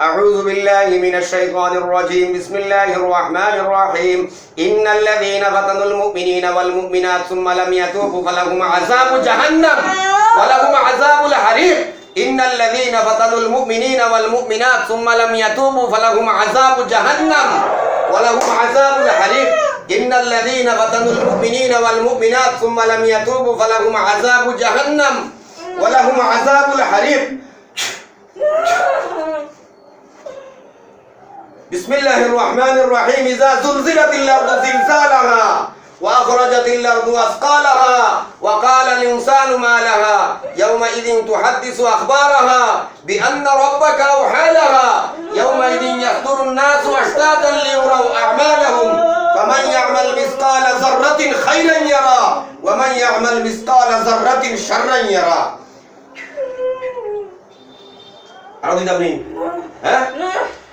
أعوذ بالله من الشيطان الرجيم. بسم الله الرحمن الرحيم. إن الذين فتنوا المؤمنين والمؤمنات ثم لم يتوبوا فلهم عذاب جهنم ولهم عذاب الحريق. إن الذين فتنوا المؤمنين والمؤمنات ثم لم يتوبوا فلهم عذاب جهنم ولهم عذاب الحريق. إن الذين فتنوا المؤمنين والمؤمنات ثم لم يتوبوا فلهم عذاب جهنم ولهم عذاب الحريق. بسم الله الرحمن الرحيم. إذا زلزلت الأرض زلزالها وأخرجت الأرض أثقالها وقال الإنسان ما لها. يومئذ تحدث أخبارها بأن ربك أوحى لها. يومئذ يحضر الناس أشتاتا ليروا أعمالهم. فمن يعمل مثقال ذرة خيرا يرى ومن يعمل مثقال ذرة شرا يرى. أرضي دبرين ها؟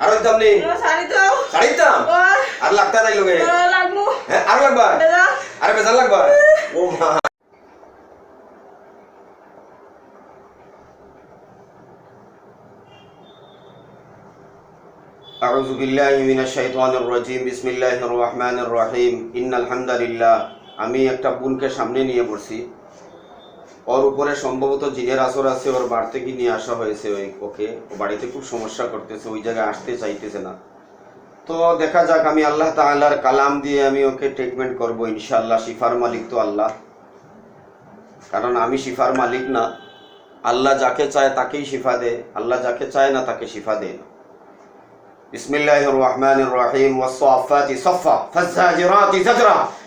আরো দিতাম নি শাড়ি দাও শাড়ি দিতাম আর লাগতা নাই লোকে লাগবো হ্যাঁ আরো একবার দাদা আরে বেজাল লাগবা ও মা أعوذ بالله من الشيطان الرجيم بسم الله الرحمن الرحيم إن الحمد لله আমি একটা বোনকে সামনে নিয়ে পড়ছি ওর উপরে সম্ভবত জিনের আসর আছে, ওর বাড়ি থেকে নিয়ে আসা হয়েছে ওই ওকে। বাড়িতে খুব সমস্যা করতেছে, ওই জায়গায় আসতে চাইতেছে না। তো দেখা যাক, আমি আল্লাহ তাআলার কালাম দিয়ে আমি ওকে ট্রিটমেন্ট করব, ইনশাআল্লাহ, শিফার মালিক তো আল্লাহ। কারণ আমি শিফার মালিক না। আল্লাহ যাকে চায় তাকেই শিফা দে, আল্লাহ যাকে চায় না তাকে শিফা দে। না বিসমিল্লাহির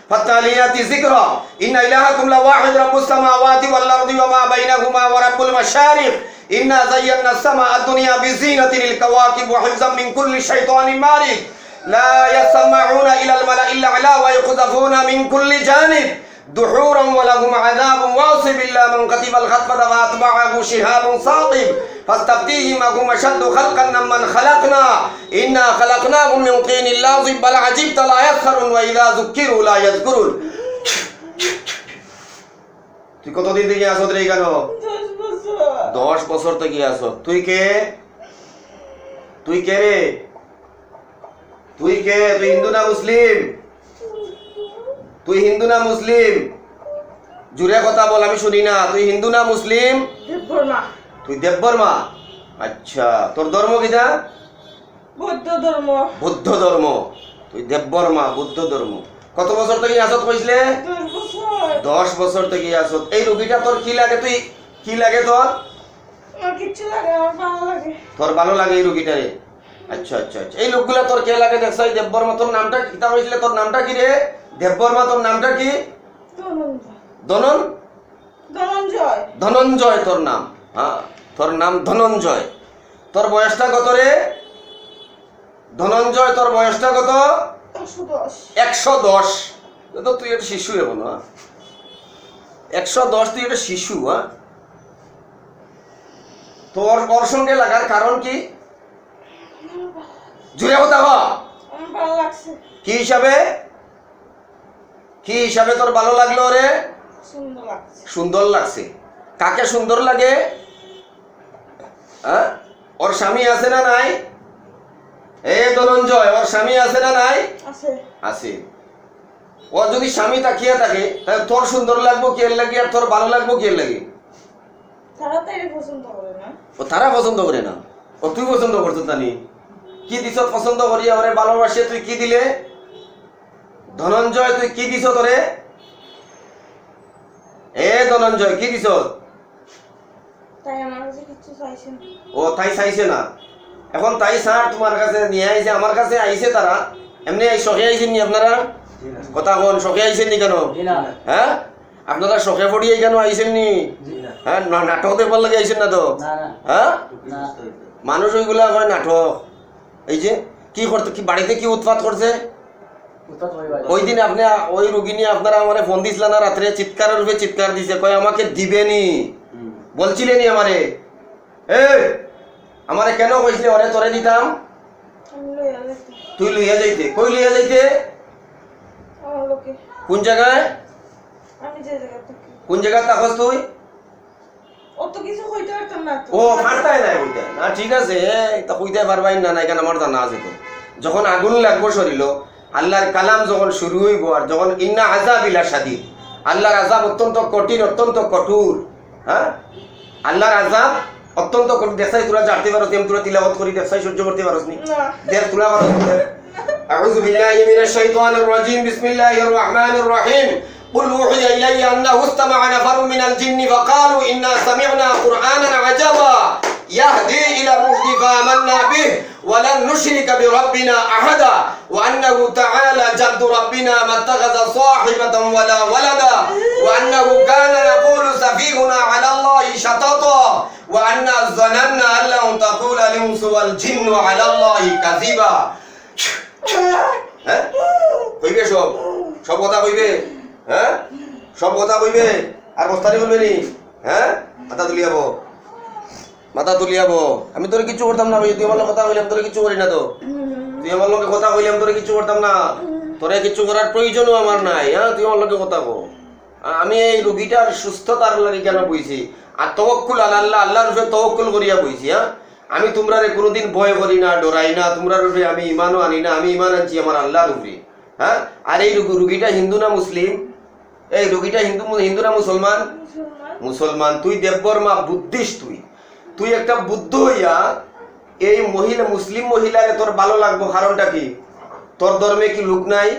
فالتاليات ذكرا إن إلهكم لواحد رب السماوات والأرض وما بينهما ورب المشارق إنا زينا السماء الدنيا بزينة للكواكب وحفظا من كل شيطان مارد لا يسمعون إلى الملأ الأعلى ويقذفون من كل جانب دحورا ولهم عذاب واصب إلا من كتب الخطبة فأتبعه شهاب صاقب فاستفتيهم أهم أشد خلقا ممن خلقنا إنا خلقناهم من طين لازب بل عجبت لا يسخرون وإذا ذكروا لا يذكرون তুই কতদিন থেকে আসত রে কেন দশ বছর দশ বছর থেকে আসত তুই কে তুই কে রে তুই কে তুই হিন্দু না মুসলিম তুই হিন্দু না মুসলিম? জুড়ে কথা বল আমি শুনি না। তুই হিন্দু না মুসলিম? তুই দেববর্মা আচ্ছা তোর ধর্ম কিটা? বৌদ্ধ ধর্ম। বুদ্ধ ধর্ম। তুই দেববর্মা বুদ্ধ ধর্ম। কত বছর থেকে আসত কইছিলে দশ বছর। থেকে আসত এই রুগীটা তোর কি লাগে? তুই কি লাগে তোর? তোর ভালো লাগে এই রুগীটারে আচ্ছা আচ্ছা আচ্ছা। এই লোকগুলা তোর কে লাগে? দেখছ এই দেববর্মা তোর নামটা কিতা হয়েছিল তোর নামটা কি রে? দেববর্মা তোর নামটা কি? দনন ধনঞ্জয়। ধনঞ্জয় তোর নাম। হ্যাঁ তোর নাম ধনঞ্জয়। তোর বয়সটা কত রে? ধনঞ্জয় তোর বয়সটা কত? একশো দশ। তো তুই একটা শিশু এখন হ্যাঁ। একশো দশ তুই একটা শিশু হ্যাঁ। তোর ওর সঙ্গে লাগার কারণ কি? জুড়ে কথা কি হিসাবে? কি হিসাবে তোর ভালো লাগল রে? সুন্দর লাগছে। কাকে সুন্দর লাগে? হ্যাঁ? ওর স্বামী আছে না নাই? এ ধনঞ্জয় ওর স্বামী আছে না নাই? আছে। ও যদি স্বামী তাকিয়ে থাকে তাহলে তোর সুন্দর লাগবো কে লাগে আর তোর ভালো লাগবো কে লাগে? তারা পছন্দ করে না। ও তারা পছন্দ করে না। ও তুই পছন্দ করছ জানি কি দিছ পছন্দ করি আমারে ভালোবাসে তুই কি দিলে? ধনঞ্জয় তুই কি দিছ তোরে? এ ধনঞ্জয় কি দিছ? ও তাই চাইছে না। এখন তাই স্যার তোমার কাছে নিয়ে আইছে আমার কাছে আইছে তারা এমনি শখে আইছেন নি আপনারা? কথা কোন শখে আইছেন নি কেন? হ্যাঁ আপনারা শখে পড়িয়ে কেন আইছেন নি হ্যাঁ নাটক দেখবার লাগে আইছেন না তো? হ্যাঁ মানুষ ওইগুলা হয় নাটক। এই যে কি করতে কি বাড়িতে কি উৎপাত করছে ওই দিন আপনি ওই রুগী নিয়ে আপনারা আমার ফোন দিছিলেন না রাত্রে চিৎকারের রূপে চিৎকার দিছে কয় আমাকে দিবেনি। বলছিলেনি আমারে। এ আমারে কেন কইছিলে? ওরে তোরে দিতাম। তুই লইয়া যাইতে। কই লইয়া যাইতে? কোন জায়গায়? জায়গা কোন জায়গায় থাকস তুই? ও নাই কইতে। না ঠিক আছে তা কইতে পারবাই না না কেন আমার জানা আছে তো। যখন আগুন লাগবো শরীর আল্লাহর কালাম যখন শুরু হইব আর যখন ইন্না আজাব ইলা সাদিদ আল্লাহর আজাব অত্যন্ত কঠিন অত্যন্ত কঠোর হ্যাঁ আল্লাহর আজাব অত্যন্ত কঠিন দেখছাই তোরা জানতে পারো তেম তোরা তিলাবত করি দেখছাই সহ্য করতে পারোস নি না দেখ তোরা পারো أعوذ بالله من الشيطان الرجيم بسم الله الرحمن الرحيم قل أوحي إلي أنه استمع نفر من الجن فقالوا إنا سمعنا قرآنا عجبا يهدي إلى الرشد فآمنا به ولن نشرك بربنا أحدا وأنه تعالى جد ربنا ما اتخذ صاحبة ولا ولدا وأنه كان يقول سفيهنا على الله شططا وأنا ظننا أن لن تقول الإنس والجن على الله كذبا হ্যাঁ কইবে সব সব কথা কইবে হ্যাঁ? সব কথা কইবে আর বস্তানি বলবে নি? হ্যাঁ? মাথা তুলিয়াব। মাথা তুলিয়াব। আমি তোর কিছু করতাম না তুই আমার কথা কইলাম তোর কিছু করি না তো। তুই আমার লগে কথা কইলাম তোর কিছু করতাম না। তোরে কিছু করার প্রয়োজনও আমার নাই হ্যাঁ? তুই আমার লগে কথা কো আমি এই রোগীটার সুস্থতার লাগে কেন বইছি? আর তওয়াক্কুল আলা আল্লাহ, আল্লাহর উপরে তওয়াক্কুল করিয়া বইছি হ্যাঁ? আমি তোমরা রে কোনোদিন ভয় করি না, ডরাই না তোমরা উপরে আমি ইমানও আনি না, আমি ইমান আনছি আমার আল্লাহর উপরে হ্যাঁ? আর এই রুগীটা হিন্দু না মুসলিম? এই রোগীটা হিন্দু হিন্দু না মুসলমান? মুসলমান। তুই দেববর্মা বুদ্ধিস তুই। তুই একটা বুদ্ধ হইয়া এই মহিলা মুসলিম মহিলারে তোর ভালো লাগবো। কারণটা কি? তোর ধর্মে কি লোক নাই?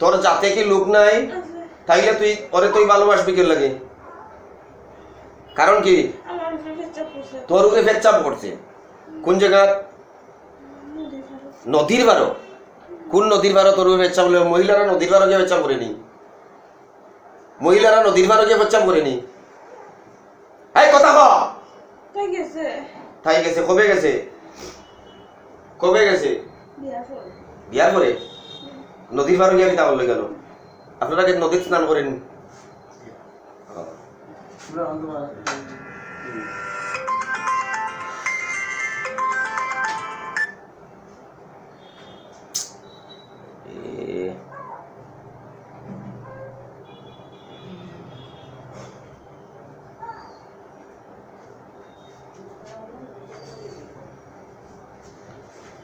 তোর জাতে কি লোক নাই? তাইলে তুই ওরে তুই ভালোবাসবি কে লাগে? কারণ কি? তোর উপরে ফেচ্চাপ করছে কোন জায়গা? নদীর বারো কোন নদীর বারো তোর উপরে ফেচ্চাপ বলে মহিলারা নদীর বারো গিয়ে ফেচ্চাপ করেনি। মহিলারা নদীর বারো গিয়ে ফেচ্চাপ করেনি এই কথা হ তাই গেছে। তাই গেছে কবে গেছে? কবে গেছে? বিয়া করে বিয়ার পরে নদীর পাড়ে গিয়ে কিতাব লই গেল আপনারা কি নদীর স্নান করেন?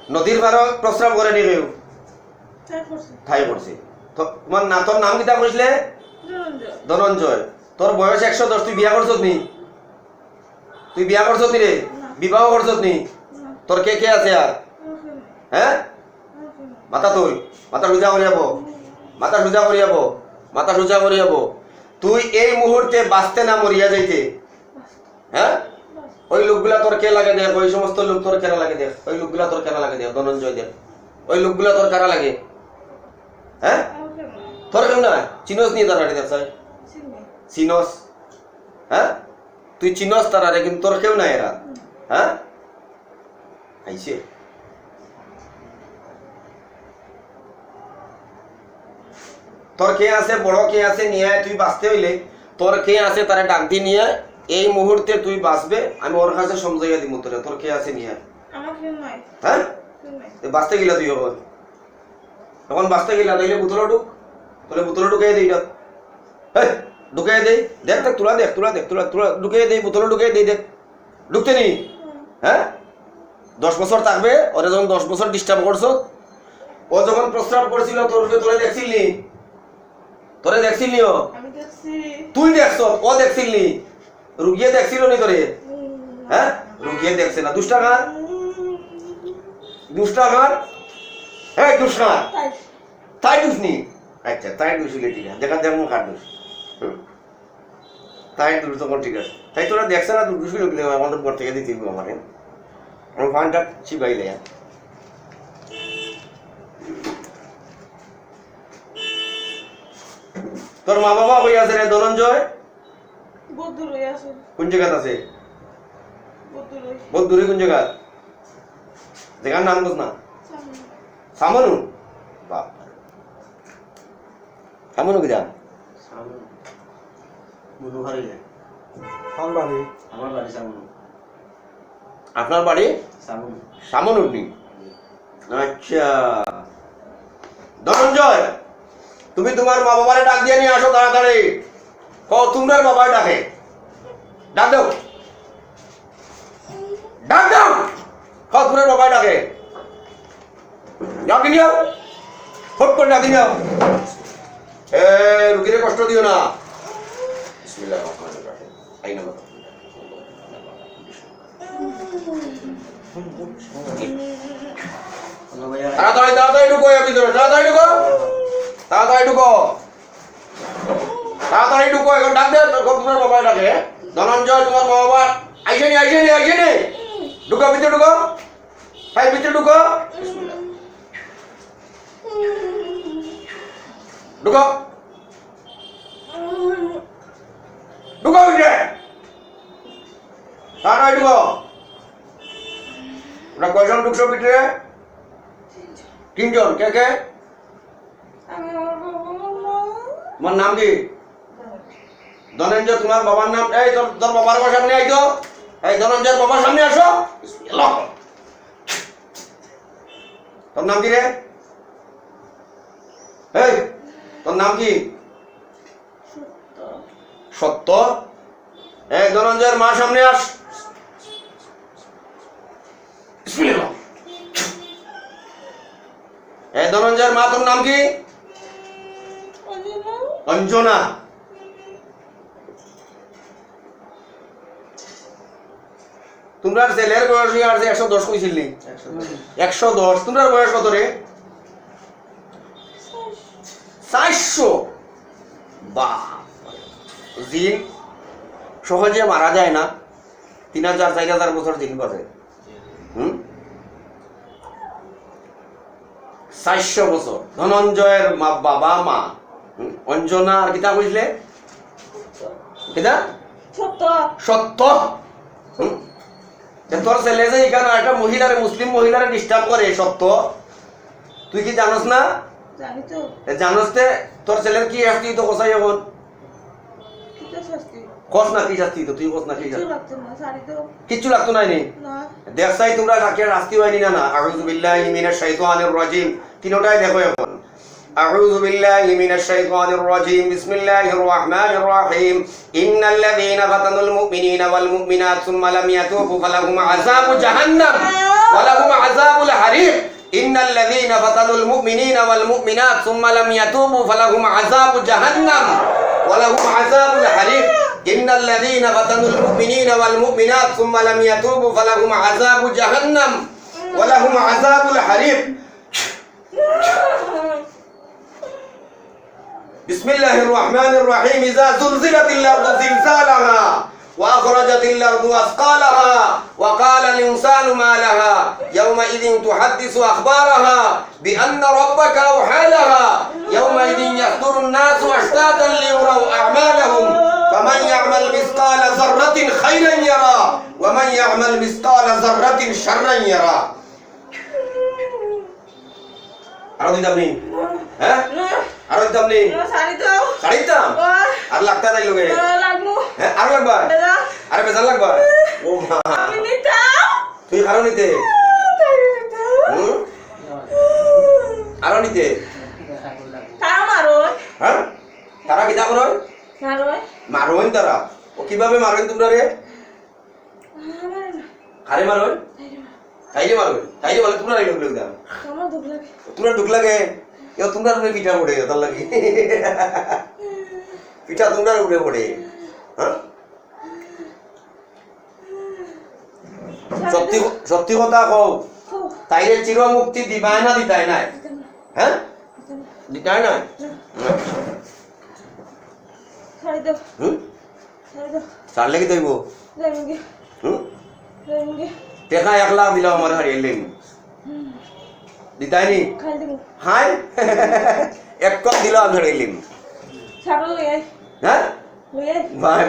নদীর পাড়ে প্রস্রাব করেনি কেউ? তাই ঠাই পড়ছে তোমার না তোর নাম কিতা কইছিলে ধনঞ্জয়। তোর বয়স একশো দশ তুই বিয়া করছত নি? তুই বিয়া করছত নি রে বিবাহ করছত নি? না। তোর কে কে আছে আর হ্যাঁ মাথা তুই। মাথা সোজা করি যাব মাথা সোজা করি যাব মাথা সোজা করি যাব তুই এই মুহূর্তে বাঁচতে না মরিয়া যাইতে? হ্যাঁ ওই লোকগুলা তোর কে লাগে দেখ? ওই সমস্ত লোক তোর কেনা লাগে দেখ? ওই লোকগুলা তোর কেনা লাগে দেখ? ধনঞ্জয় দেখ। ওই লোকগুলা তোর কারা লাগে? হ্যাঁ? তোর কেউ না চিনস নিয়ে তারা দেখ সাই চিনস? হ্যাঁ? তুই চিনস তারারে কিন্তু তোর কেউ নাই এরা। হ্যাঁ? আইছে। তোর কে আছে? বড় কে আছে? নিয়ে তুই বাঁচতে হইলে। তোর কে আছে? তারা ডাক দিয়ে নিয়ে। এই মুহূর্তে তুই বাঁচবে আমি ওর কাছে সমঝাইয়া দিব তোরে। তোর কে আছে নিয়ে? হ্যাঁ? বাঁচতে গেলা তুই এখন এখন বাঁচতে গেলা তাইলে বোতলে ঢুক তোলে বোতলে ঢুকাই দেই হ্যাঁ ঢুকাই দেই। দেখ দেখ তোলা দেখ তোলা দেখ তোলা তোলা ঢুকাই দেই বোতলে ঢুকাই দেই দেখ। ঢুকতে নি হ্যাঁ? দশ বছর থাকবে ওরে যখন দশ বছর ডিস্টার্ব করছ ও যখন প্রস্তাব করছিল তোর তোরে দেখছিল? তোরে দেখছিল ও তুই দেখছ ও দেখছিল? রুগিয়ে দেখছিল নি তোরে? হ্যাঁ? রুগিয়ে দেখছে না। দুষ্টাঘাত দুষ্টাঘাত হ্যাঁ দুষ্টাঘাত তাই দুষনি আচ্ছা তাই দুষিলে ঠিক আছে। দেখা যেমন কার দোষ। তাই দুষ তখন ঠিক আছে। তাই তোরা দেখছে না দুষ লোক আমাদের ঘর থেকে দিতে আমার। আমি ফানটা চিবাইলে তোর মা বাবা আছে রে? ধনঞ্জয় আছে কোন জায়গাত আছে? কোন জায়গা? জায়গার নাম বুঝ না। সামনে। সামনু? বাপ। সামনু কি যা বুধু হারিলে আমার বাড়ি। আমার বাড়ি সামনে। আপনার বাড়ি? সামনে। আচ্ছা। ধনঞ্জয় তুমি তোমার মা বাবারে ডাক দিয়ে নিয়ে আসো তাড়াতাড়ি। ক, তোমরা বাবা ডাকে। ডাক দাও। ডাক দাও। ফতুরের বাবাই ডাকে। ডাকি নিও ফট করে ডাকি নিও এ রুগীরে কষ্ট দিও না। বাবা তাড়াতাড়ি তাড়াতাড়ি ঢুকো ভিতরে। তাড়াতাড়ি ঢুকো। তাড়াতাড়ি ঢুকো। তাড়াতাড়ি ঢুকো এখন ডাক দে তোর তোমার বাবা ডাকে। ধনঞ্জয় তোমার মা বাবা। আইসে নি আইসে নি আইসে নি। ঢুকো ভিতরে ঢুকো। ভাই ভিতরে ঢুকো। ঢুকো। ঢুকো ভিতরে। তাড়াতাড়ি ঢুকো। ওরা কয়জন ঢুকছো ভিতরে? তিনজন। কে কে? আমি আমার নাম কি? ধনঞ্জয় তোমার বাবার নাম? এই তোর বাবার সামনে আই তো। এই ধনঞ্জয়ের বাবার সামনে আসো। তোর নাম কি রে? এই তোর নাম কি? সত্য। এই ধনঞ্জয়ের মা সামনে আস। এই ধনঞ্জয়ের মা তোর নাম কি? অঞ্জনা। তোমরা ছেলের বয়স আর যে একশো দশ কইছিলি একশো দশ। তোমরা বয়স কত রে? চারশো। বা জিন সহজে মারা যায় না। তিন হাজার চার হাজার বছর জিন বাজে হুম? চারশো বছর। ধনঞ্জয়ের মা বাবা মা। হুম? অঞ্জনা আর কিতা কইছিলে? কিতা সত্য। সত্য? হুম? যে তোর ছেলে যে এখানে একটা মহিলারে মুসলিম মহিলারে ডিস্টার্ব করে সত্য? তুই কি জানোস না? তো। এ জানোস তে? তোর ছেলের কি শাস্তি তো কোথায় এখন? কস না কি শাস্তি তো তুই কস না কি কিচ্ছু লাগতো নাই নি না। দেখছাই তোমরা রাখিয়া শাস্তি হয়নি না না? আউযু বিল্লাহি মিনাশ শাইতানির রাজিম। তিনটাই দেখো এখন। أعوذ بالله من الشيطان الرجيم بسم الله الرحمن الرحيم إن الذين فتنوا المؤمنين والمؤمنات ثم لم يتوبوا فلهم عذاب جهنم ولهم عذاب الحريق إن الذين فتنوا المؤمنين والمؤمنات ثم لم يتوبوا فلهم عذاب جهنم ولهم عذاب الحريق إن الذين فتنوا المؤمنين والمؤمنات ثم لم يتوبوا فلهم عذاب جهنم ولهم عذاب الحريق بسم الله الرحمن الرحيم. إذا زلزلت الأرض زلزالها وأخرجت الأرض أثقالها وقال الإنسان ما لها يومئذ تحدث أخبارها بأن ربك أوحى لها. يومئذ يحضر الناس أشتاتا ليروا أعمالهم. فمن يعمل مثقال ذرة خيرا يرى ومن يعمل مثقال ذرة شرا يرى. আরও দিতাম নি। হ্যাঁ? আরও দিতাম নি। শাড়ি দিতাম? আর লাগতা নাই লোকে না হ্যাঁ আরও লাগবা? আরে বেজাল লাগবা? ও মা। আমি নিতাম। তুই আরও নিতে? আরও নিতে। তারা মারোয়। হ্যাঁ? তারা কিতা করো মারোইন তারা। ও কীভাবে মারোইন তোমরা রে? আরে মারোইন তাইলে মারোইন তাইলে বলে তোমরা রেগুলো লোক দাম আমার দুঃখ লাগে তোমরা ঢুক লাগে এ তোমরা রুমে পিঠা পড়ে তার লাগি। পিঠা তোমরা উঠে পড়ে। হ্যাঁ? সত্যি সত্যি কথা কও। তাইরে চির মুক্তি দিবাই না দিতাই নাই। হ্যাঁ? দিতাই নাই? হুম? ছাড়লে কি দইব? হুম? টেকা এক লাখ দিলাম আমার হারিয়ে লেন দিতাই নি খাই দেবো। হাই। এক কপ দিলাম হারিয়ে আই হ্যাঁ?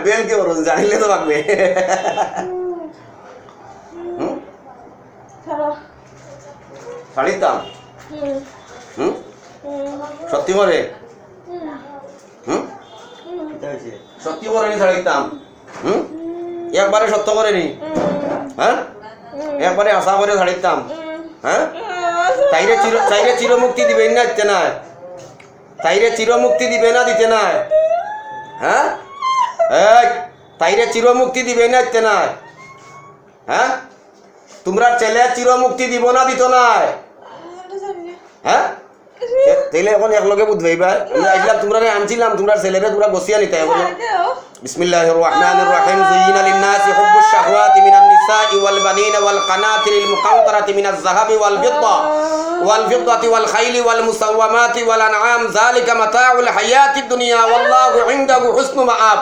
বেল কি করো জানিলে তো ছাড়ো। শাড়ির দাম হুম। সত্যি করে হুম। হুম? হুম। সত্যি করে নি শাড়ির দাম হুম? একবারে সত্য করে নি? হ্যাঁ? একবারে আশা করে ছাড়িতাম হ্যাঁ? তাইরে চির তাইরে চিরমুক্তি দিবে না দিতে না তাইরে চিরমুক্তি দিবে না দিতে না হ্যাঁ? তাইরে চিরমুক্তি দিবে না দিতে না হ্যাঁ? তোমরা ছেলে চিরমুক্তি দিব না দিত না। হ্যাঁ? তাইলে এখন একলগে বুঝবাই ভাই আমি আইছিলাম তোমরা আনছিলাম তোমরা ছেলেরে তোমরা বসিয়া নিতে এখন দেও بسم الله الرحمن الرحيم زين للناس حب الشهوات من النساء والبنين والقناطر المقنطرة من الذهب والفضة والفضة والخيل والمسومات والأنعام ذلك متاع الحياة الدنيا والله عنده حسن مآب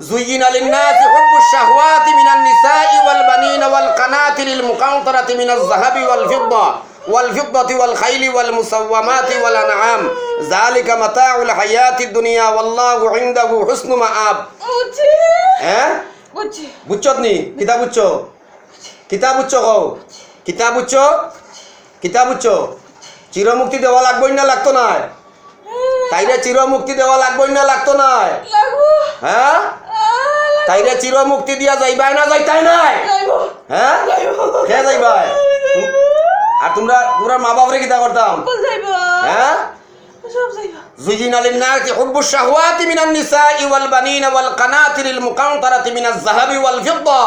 زين للناس حب الشهوات من النساء والبنين والقناطر المقنطرة من الذهب والفضة والفضة والخيل والمسومات والأنعام ذلك متاع الحياة الدنيا والله عنده حسن مآب বুঝছি হ্যাঁ বুঝছি বুঝছত নি কিতা বুঝছ কিতা বুঝছ কও কিতা বুঝছ কিতা বুঝছ চিরমুক্তি দেওয়া লাগবই না লাগতো না তাইরে চিরমুক্তি দেওয়া লাগবই না লাগতো না লাগবো হ্যাঁ তাইরে চিরমুক্তি দিয়া যাইবাই না যাইতাই নাই লাগবো হ্যাঁ কে যাইবাই তুম- আর তোমরা তোমরা মা বাপরে কিতা করতাম বল যাইবো হ্যাঁ সব যাইবো زين للناس حب الشهوات من النساء والبنين والقناطر المقنطرة من الذهب والفضة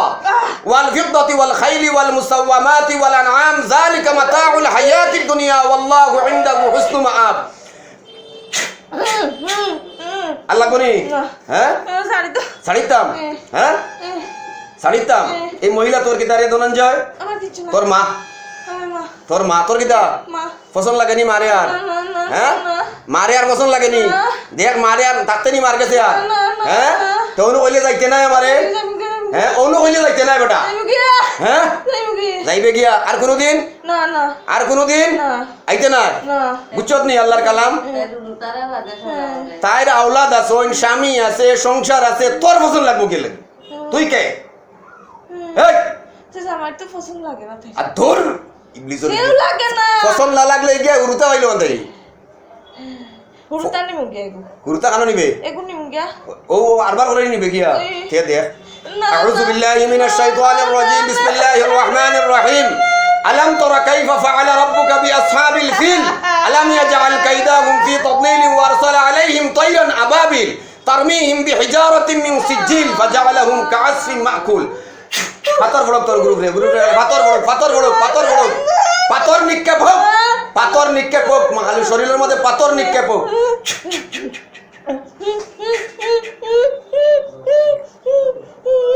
والفضة والخيل والمسومات والأنعام ذلك متاع الحياة الدنيا والله عنده حسن مآب আল্লাহ কোনি না। হ্যাঁ শাড়ি তো ছাড়িতাম হ্যাঁ। হ্যাঁ এহ, ছাড়িতাম হ্যাঁ। এই মহিলা তোর কিতা রে ধনঞ্জয় আমার কিছু না তোর মা আমার মা তোর মা তোর কিতা পছন্দ লাগেনি মারে আর না, না, না, হ্যাঁ? মারে আর পছন্দ লাগেনি? দেখ মারে আর থাকতে নি মার গেছে আর। না, না, হ্যাঁ? না। তো অনু কইলে যাইতে যাইবো কি? হ্যাঁ? অনু কইলে যাইতে নাই বেটা? হ্যাঁ? যাইবে গিয়া। আর কোনোদিন? না না। আর কোনোদিন? না। আইতে না না। বুঝছত নি আল্লাহর কালাম? তাইর আওলাদ আছে স্বামী আছে সংসার আছে তোর পছন্দ লাগবো গেলে? তুই কে? এই আমার তো পছন্দ লাগে না তাই। আর ধর! ইবলিসের কেউ লাগে না পছন্দ না লাগলে গিয়া উড়ুতা পাইলো মানে হুরুতা নিমু গিয়া এগু উড়ুতা কানো নিবে এগু নিমু গিয়া ও আরবার করে নিবে গিয়া এই। কে দেখ না أعوذ بالله من الشيطان الرجيم بسم الله الرحمن الرحيم ألم تر كيف فعل ربك بأصحاب الفيل ألم يجعل كيدهم في تضليل وأرسل عليهم طيرا أبابيل ترميهم بحجارة من سجيل فجعلهم كعصف مأكول পাথর ফড়ক তোর গ্রুপ রে গ্রুপ রে পাথর ফড়ক পাথর ফড়ক পাথর ফড়ক পাথর নিক্ষেপ হোক পাথর নিক্ষেপ হোক খালি শরীরের মধ্যে পাথর নিক্ষেপ হোক।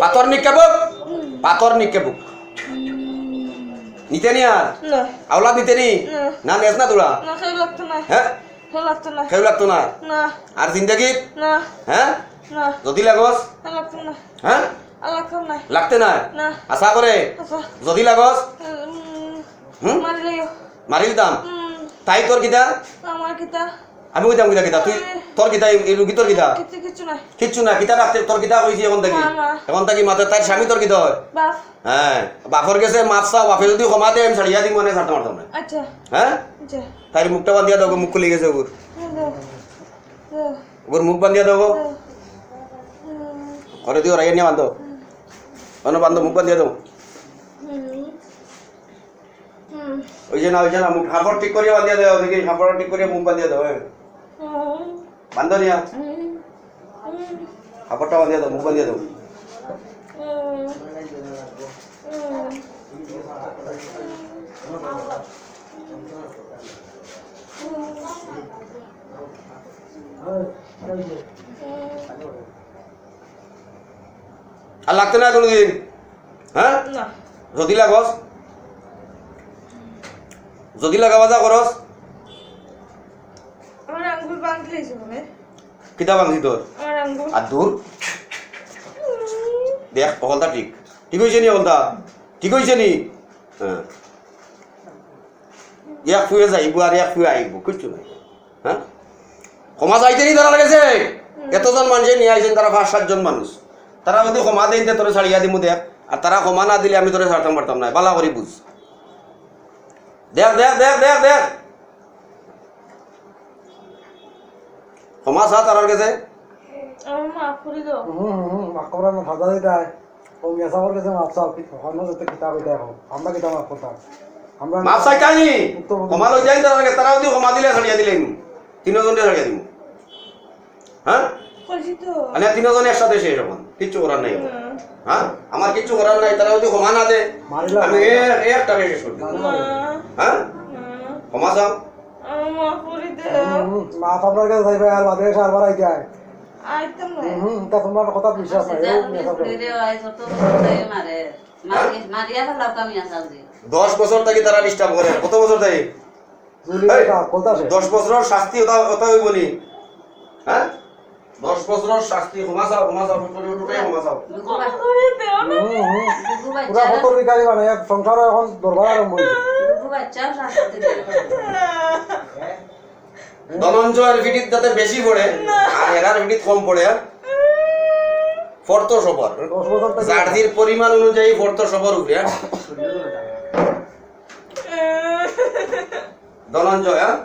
পাথর নিক্ষেপ হোক পাথর নিক্ষেপ হোক। নিতে নি আর? না। আওলাদ নিতে নি? না। নেস না তোরা? হ্যাঁ? কেউ লাগতো না। আর জিন্দগি না। হ্যাঁ? যদি লাগস? হ্যাঁ? লাগতো না লাগতে না না। আশা করে? যদি লাগস? মারি দিতাম তাই তোর কিতা? আমি কইতাম কিতা কিতা? তুই তোর কিতা এই রুগী তোর কিতা? নাই। কিচ্ছু না কিতা রাখতে তোর কিতা কইছি এখন থাকি। এখন থাকি মাতে তার স্বামী তোর কিতা হয়? হ্যাঁ। বাপর গেছে মাপ চাও। বাপে যদি দেয় আমি ছাড়িয়া দিই মানে ছাড়তে পারতাম না। আচ্ছা। হ্যাঁ? আচ্ছা। তাই মুখটা বান্ধিয়া দাও মুখ খুলে গেছে ওর। ওর মুখ বান্ধিয়া দাও। ঘরে দিও রাইয়া নিয়ে বান্ধব বান্ধিয়া দাও হুম হুম ওই যে না ওই যে না মুখ হাঁপড় ঠিক করিয়া বান্ধিয়া দাও দেখি হাঁপড় ঠিক করিয়া মুখ বান্ধিয়া দাও হুম বান্ধো নিয়া হাঁপড়টা বান্ধিয়া দাও মুখ বান্ধিয়া দাও হুম হুম আর লাগতে না কোনোদিন? হ্যাঁ? যদি লাগস। যদি লাগাবা যা করস। আমার আঙ্গুল বাঁধলে কিতা বান্ধি তোর? আমার আঙ্গুল। আর দূর। দেখ ঠিক। ঠিক হয়েছে নি অকলতা? ঠিক হয়েছে নি? হ্যাঁ। ইয়াক ফুয়ে যাইব আর ইয়াক ফুয়ে আইব কিচ্ছু নাই। হ্যাঁ? ক্ষমা চাইতে নি তারা লাগেছে? এতজন মানুষে নিয়ে আইছেন তারা পাঁচ সাতজন মানুষ। তারা যদি ক্ষমা দেন তোরে ছাড়িয়া দিমু দেখ আর তারা ক্ষমা না দিলে আমি তোরে ছাড়তাম পারতাম না। বালা করি বুঝ। দেখ দেখ দেখ দেখ দেখ। ক্ষমা চা তারার কাছে? মাফ করে দাও। হুম হুম মাকবরা না ভাজা দিতাই ও মেসাবর কাছে মাপ চাও কি হন যেতে কিতাব দিতাই হোক আমরা কিতাব মাপ করতাম। আমরা মাপ চাইতানি ক্ষমা লই যাই তারা যদি ক্ষমা দিলে ছাড়িয়া দিলে তিনজনকে ছাড়িয়া দিব হ্যাঁ? তিনজন একসাথে শেষ এখন কিচ্ছু করার নাই আমার। হ্যাঁ। আমার কিচ্ছু করার নাই তারা যদি ক্ষমা না দে আমি এ- একটা শেষ করে দেব। হ্যাঁ? ক্ষমা চাও? মা আপনার কাছে যাইবে আর বাদে এসে আইতে হয়। আইতাম না। হুম তা তোমার কথা বিশ্বাস নাই ও মেসা মারিয়া ফেলাও কামি আসা দশ বছর থেকে তারা ডিস্টার্ব করে। কত বছর থেকে? দশ বছরের শাস্তি ওটা ওটা হইব নি হ্যাঁ? দশ বছর শাস্তি ক্ষমা চাও ক্ষমা চাও তুমি টোটাই ক্ষমা চাও পুরা ফটোর বিকারি মানে সংসার এখন দরবার আরম্ভ হয়েছে দমঞ্জয়ের ভিডিত যাতে বেশি পড়ে আর হেরার ভিডিত কম পড়ে ফর্ত জার্দির পরিমাণ অনুযায়ী ফর্ত উঠে ধনঞ্জয় হ্যাঁ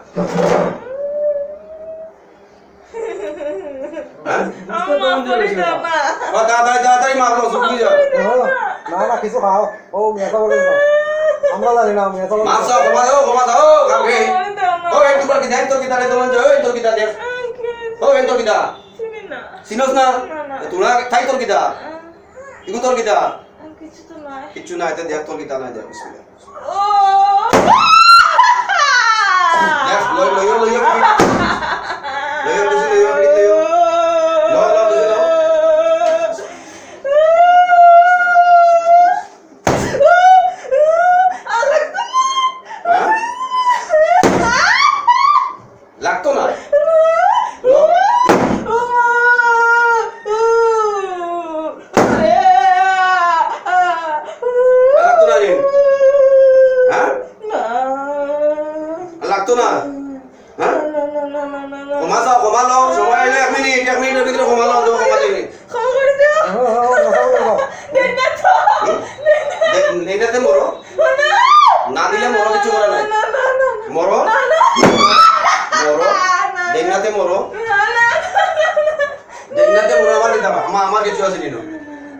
না না। কিছু খাও। ও মেয়েটা বলে আমরা জানি না মেয়েটা দেখ। তোর কি না। তোরা থাই তোর কি দা ইগু কিছু নাই। কিছু নাই তে দেখ তোর কি দা না যায় বিসমিল্লাহ ও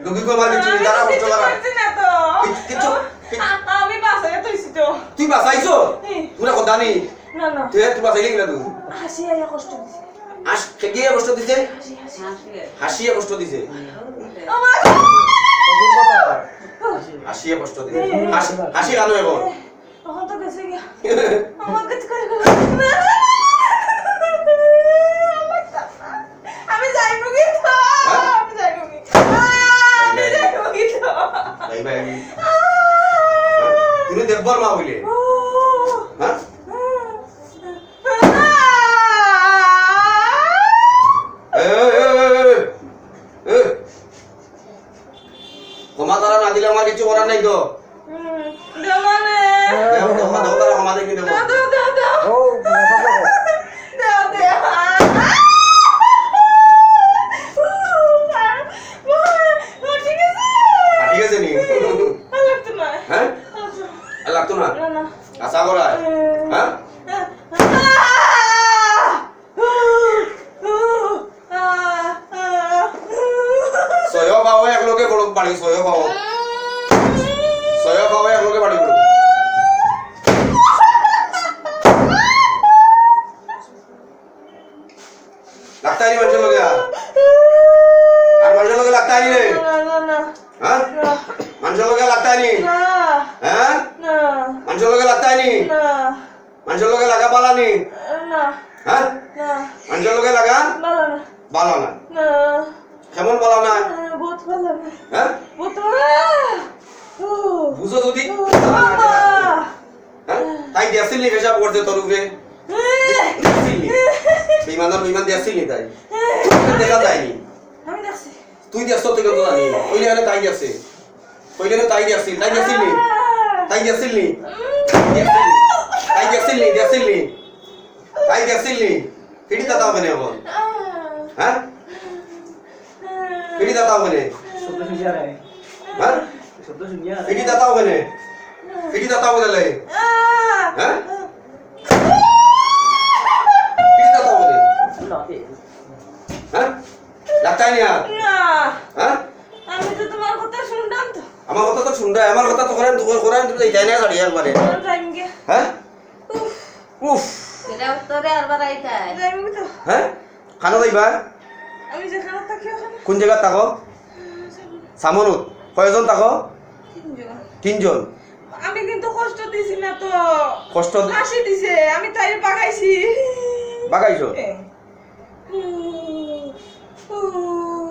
রুগী কো আমার কিছু নেই তারা কষ্ট করা কিছু কিছু আমি বাসায় তৈছি তো। তুই বাঁচাইছো তোরা কথা নেই। না না। তুই তুই বাঁচাইলি গেলা তুই হাসি আইয়া কষ্ট দিছে। আস খেকিয়ে কষ্ট দিছে? হাসি হাসি। হাসিয়ে কষ্ট দিছে। আমার হাসিয়ে কষ্ট দিছে। হাসি হাসি গানো এখন এখন তো গেছে গিয়া। আমার কাছে করে হ্যাঁ? তোমার মা বলে হ্যাঁ ক্ষমা না দিলে আমার কিছু করার নাই তো? লাগতা নি মানুষের লোকে? আর মানুষের লোকে লাগতা নি রে হ্যাঁ? মানুষের লোকে লাগতা নি। হ্যাঁ? মানুষের লোকে লাগতা নি। মানুষের লোকে লাগা পালা নি। হ্যাঁ? মানুষের লোকে লাগা বালা না। কেমন বালা না হ্যাঁ? বুঝো যদি হ্যাঁ? তাই দিয়াছিল নি পেশাব করতে তোর উপরে। বিমান আর বিমান দিয়াছি তাই দেখা যায়নি আমি দেখছি তুই দিয়াছ তুই কত তাই দিয়াছে ওই তাই দিয়াছি তাই দিয়াছি নি তাই দিয়াছি নি নি দিয়াছি নি তাই দিয়াছি নি পিটি দাদা বনে বল হ্যাঁ পিটি দাদা বনে শব্দ শুনিয়া রে হ্যাঁ শব্দ শুনিয়া পিটি দাদা হ্যাঁ লাগতাই নি? আর হ্যাঁ? আমি তো তোমার কথা শুনলাম তো। আমার কথা তো শুনরা আমার কথা তো করেন তো করেন তো যাই না গাড়ি একবারে। হ্যাঁ? উফ। এটা উত্তরে আরবার আইতায় যাইম তো হ্যাঁ? খানো যাইবা আমি যেখানে থাকি ওখানে। কোন জায়গা থাকো? সামনুত। কয়জন থাকো? তিনজন। তিনজন। আমি কিন্তু কষ্ট দিছি না তো। কষ্ট হাসি দিছে আমি তাই বাগাইছি। বাগাইছো? এ, Ooh.